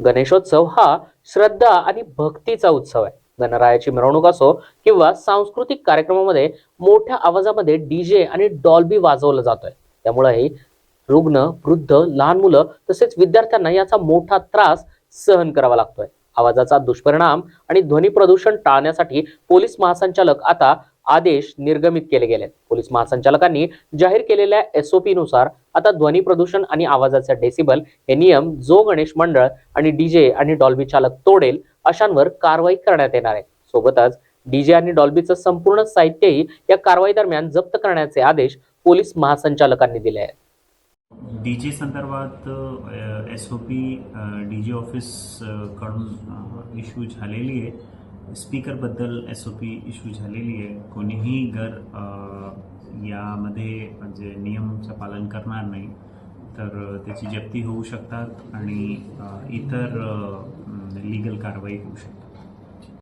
गणेशोत्सव हा श्रद्धा आणि भक्तीचा उत्सव आहे. गणरायाची मिरवणूक असो किंवा सांस्कृतिक कार्यक्रमामध्ये मोठ्या आवाजामध्ये डीजे आणि डॉल्बी वाजवलं जातोय. त्यामुळेही रुग्ण वृद्ध लहान मुलं तसेच विद्यार्थ्यांना याचा मोठा त्रास सहन करावा लागतोय. आवाजाचा दुष्परिणाम आणि ध्वनी प्रदूषण टाळण्यासाठी पोलीस महासंचालक आता आदेश निर्गमित केले गेलेत पोलीस महासंचालकांनी जाहीर केलेल्या एसओपी नुसार आता ध्वनी प्रदूषण आणि आवाजाचा डेसिबल हे नियम जो गणेश मंडळ आणि डीजे आणि डॉल्बी चालक तोडेल अशांवर कारवाई करण्यात येणार आहे. सोबतच डीजे आणि डॉल्बीचं संपूर्ण साहित्यही या कारवाई दरम्यान जप्त करण्याचे आदेश पोलीस महासंचालकांनी दिले आहेत. डीजे संदर्भात S O P D J ऑफिसकडून issue झालेली आहे. स्पीकरबद्दल एस ओ पी इश्यू झालेली आहे. कोणीही घर यामध्ये म्हणजे नियमचं पालन करणार नाही तर त्याची जप्ती होऊ शकतात आणि इतर लीगल कारवाई होऊ शकतात.